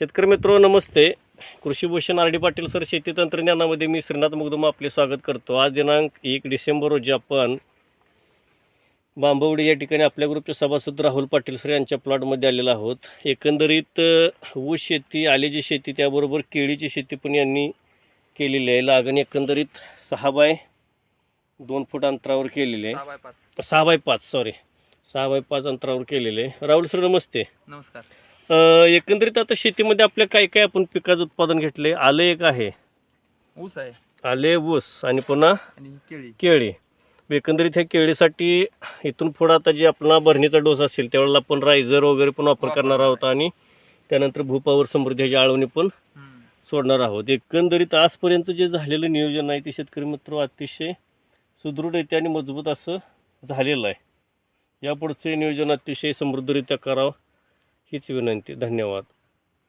शेतकरी मित्रो नमस्ते. Krishi Bhushan R D Patil sir शेती तंत्रज्ञानामध्ये मी श्रीनाथ मुगदुम आपले स्वागत करतो. आज दिनांक एक डिसेंबर रोजी आपण बांबवडी या ठिकाणी आपल्या ग्रुपचे सभासद राहुल पाटील सर यांच्या प्लॉटमध्ये आलेलो आहोत. एकंदरीत ऊस शेती आलेची शेती त्याबरोबर केळीची शेती पण यांनी केलेली आहे. लागण एकंदरीत सहा बाय दोन फूट अंतरावर केलेली आहे. सहा बाय पाच. सॉरी सहा बाय पाच अंतरावर केलेले आहे. राहुल सर नमस्ते. नमस्कार. एकंदरीत आता शेतीमध्ये आपल्या काय काय आपण पिकाचं उत्पादन घेतले आलं एक आहे. ऊस आहे. आले ऊस आणि पुन्हा आणि केळी. केळी. एकंदरीत ह्या केळीसाठी इथून पुढं आता जे आपला भरणीचा डोस असेल त्यावेळेला आपण रायझर वगैरे पण वापर करणार आहोत आणि त्यानंतर भूपावर समृद्धी ह्याची आळवणी पण. सोडणार आहोत. एकंदरीत आजपर्यंत जे झालेलं नियोजन आहे ते शेतकरी मित्र अतिशय सुदृढ येते आणि मजबूत असं झालेलं आहे. यापुढचे नियोजन अतिशय समृद्धरित्या करावं. हीच विनंती. धन्यवाद.